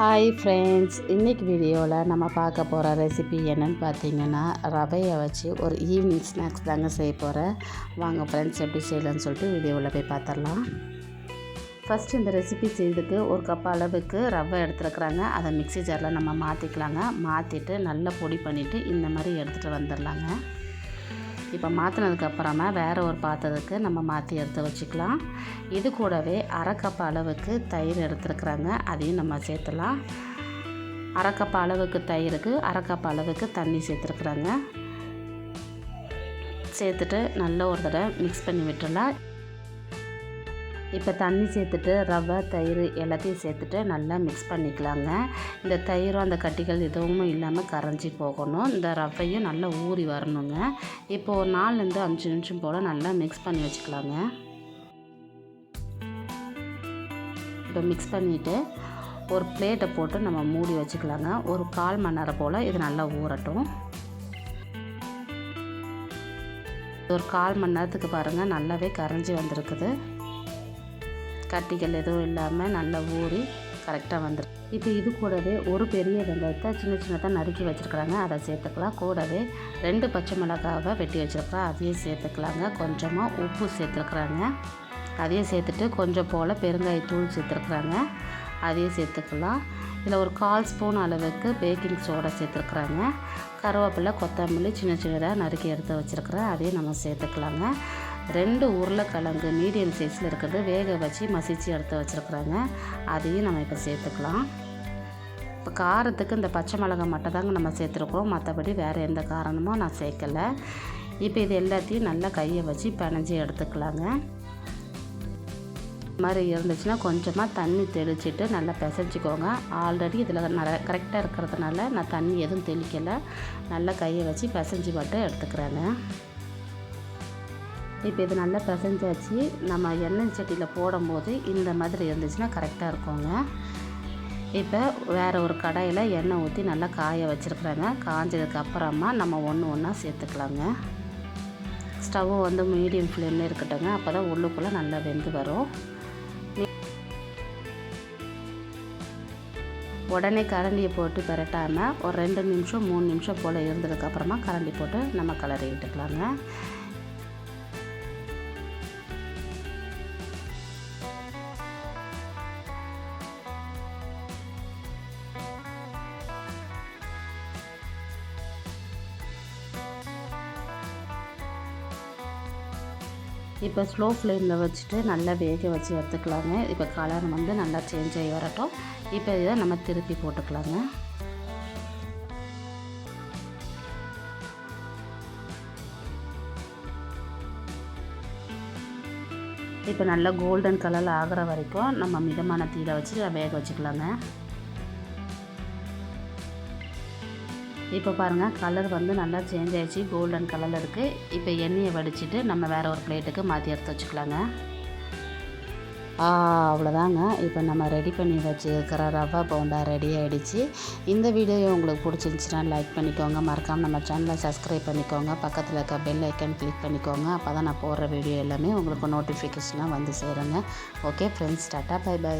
Hi friends இன்றைக்கி வீடியோவில் நம்ம பார்க்க போகிற ரெசிபி என்னன்னு பார்த்தீங்கன்னா ரவையை வச்சு ஒரு ஈவினிங் ஸ்நாக்ஸ் தாங்க செய்ய போகிறேன் வாங்க ஃப்ரெண்ட்ஸ் எப்படி செய்யலாம்னு சொல்லிட்டு வீடியோவில் போய் பார்த்துடலாம். ஃபஸ்ட்டு இந்த ரெசிபி செய்யறதுக்கு ஒரு கப் அளவுக்கு ரவை எடுத்துருக்குறாங்க. அதை மிக்ஸி ஜாரில் நம்ம மாற்றிக்கலாங்க மாற்றிட்டு நல்லா பொடி பண்ணிவிட்டு இந்த மாதிரி எடுத்துகிட்டு வந்துடலாங்க. இப்போ மாற்றினதுக்கப்புறமா வேறு ஒரு பாத்திரத்துக்கு நம்ம மாற்றி எடுத்து வச்சுக்கலாம். இது கூடவே அரை கப் அளவுக்கு தயிர் எடுத்துருக்குறாங்க. அதையும் நம்ம சேர்த்துலாம். அரை கப் அளவுக்கு தயிருக்கு அரை கப் அளவுக்கு தண்ணி சேர்த்துருக்குறாங்க. சேர்த்துட்டு நல்ல ஒரு தடவை மிக்ஸ் பண்ணி விட்டுடலாம். இப்போ தண்ணி சேர்த்துட்டு ரவை தயிர் எல்லாத்தையும் சேர்த்துட்டு நல்லா மிக்ஸ் பண்ணிக்கலாங்க. இந்த தயிரும் அந்த கட்டிகள் எதுவும் இல்லாமல் கரைஞ்சி போகணும். இந்த ரவையும் நல்லா ஊறி வரணுங்க. இப்போ ஒரு நாலுலேருந்து அஞ்சு நிமிஷம் போல் நல்லா மிக்ஸ் பண்ணி வச்சுக்கலாங்க. இப்போ மிக்ஸ் பண்ணிவிட்டு ஒரு பிளேட்டை போட்டு நம்ம மூடி வச்சுக்கலாங்க. ஒரு கால் மணி நேரம் போல் இது நல்லா ஊறட்டும். ஒரு கால் மணி நேரத்துக்கு பாருங்கள் நல்லாவே கரைஞ்சி வந்திருக்குது. கட்டிகள் எதுவும் இல்லாமல் நல்லா ஊறி கரெக்டாக வந்துடும் இப்போ இது கூடவே ஒரு பெரிய வெங்காயத்தை சின்ன சின்னதாக நறுக்கி வச்சுருக்குறாங்க. அதை சேர்த்துக்கலாம். கூடவே ரெண்டு பச்சை மிளகாவை வெட்டி வச்சுருக்கோம் அதையும் சேர்த்துக்கலாங்க. கொஞ்சமாக உப்பு சேர்த்துருக்குறாங்க. அதையும் சேர்த்துட்டு கொஞ்சம் போல் பெருங்காயத்தூள் சேர்த்துருக்குறாங்க. அதையும் சேர்த்துக்கலாம். இதில் ஒரு கால் ஸ்பூன் அளவுக்கு பேக்கிங் சோடா சேர்த்துருக்குறாங்க. கருவேப்பிலை கொத்தமல்லி சின்ன சின்னதாக நறுக்கி எடுத்து வச்சுருக்குறேன். அதையும் நம்ம சேர்த்துக்கலாங்க. ரெண்டு உருளைக்கிழங்கு மீடியம் சைஸில் இருக்கிறது. வேக வச்சு மசிச்சு எடுத்து வச்சுருக்குறாங்க. அதையும் நம்ம இப்போ சேர்த்துக்கலாம். இப்போ காரத்துக்கு இந்த பச்சை மிளகாய் மட்டும் தாங்க நம்ம சேர்த்துருக்குறோம் மற்றபடி வேறு எந்த காரணமும் நான் சேர்க்கலை. இப்போ இது எல்லாத்தையும் நல்லா கையை வச்சு பிணைஞ்சி எடுத்துக்கலாங்க. மாதிரி இருந்துச்சுன்னா கொஞ்சமாக தண்ணி தெளிச்சிட்டு நல்லா பிசைஞ்சிக்கோங்க. ஆல்ரெடி இதில் நிறைய கரெக்டாக இருக்கிறதுனால நான் தண்ணி எதுவும் தெளிக்கலை. நல்லா கையை வச்சு பிசைஞ்சு மட்டும் எடுத்துக்கிறேங்க. இப்போ இது நல்லா பிசைஞ்சாச்சு நம்ம எண்ணெய் சட்டியில் போடும்போது இந்த மாதிரி இருந்துச்சுன்னா கரெக்டாக இருக்குங்க. இப்போ வேறு ஒரு கடாயில் எண்ணெய் ஊற்றி நல்லா காய வச்சுருக்குறாங்க. காஞ்சதுக்கு அப்புறமா நம்ம ஒன்று ஒன்றா சேர்த்துக்கலாங்க. ஸ்டவ் வந்து மீடியம் ஃப்ளேமில் இருக்கட்டுங்க. அப்போ தான் உள்ளுக்குள்ளே நல்லா வெந்து வரும். உடனே கரண்டியை போட்டு பெரட்டாமல் ஒரு ரெண்டு நிமிஷம் மூணு நிமிஷம் போல் இருந்ததுக்கப்புறமா கரண்டி போட்டு நம்ம கலரி விட்டுக்கலாங்க இப்போ ஸ்லோ ஃப்ளேமில் வச்சுட்டு நல்லா வேக வச்சு எடுத்துக்கலாங்க இப்போ கலர் வந்து நல்லா சேஞ்ச் ஆகி வரட்டும். இப்போ இதை நம்ம திருப்பி போட்டுக்கலாங்க. இப்போ நல்லா கோல்டன் கலரில் ஆகிற வரைக்கும் நம்ம மிதமான தீயில் வச்சு வேக வச்சுக்கலாங்க. இப்போ பாருங்கள் கலர் வந்து நல்லா சேஞ்ச் ஆகிடுச்சு கோல்டன் கலரில் இருக்குது இப்போ எண்ணெயை வடிச்சிட்டு நம்ம வேறு ஒரு பிளேட்டுக்கு மாற்றி எடுத்து வச்சுக்கலாங்க. அவ்வளோதாங்க. இப்போ நம்ம ரெடி பண்ணி வச்சுருக்கிற ரவா போண்டா ரெடி ஆகிடுச்சு இந்த வீடியோ உங்களுக்கு பிடிச்சிருந்துச்சுன்னா லைக் பண்ணிக்கோங்க. மறக்காமல் நம்ம சேனலை சப்ஸ்கிரைப் பண்ணிக்கோங்க. பக்கத்தில் இருக்க பெல் ஐக்கன் கிளிக் பண்ணிக்கோங்க. அப்போ தான் நான் போடுற வீடியோ எல்லாமே உங்களுக்கு நோட்டிஃபிகேஷனாக வந்து சேருங்க. Okay friends tata bye bye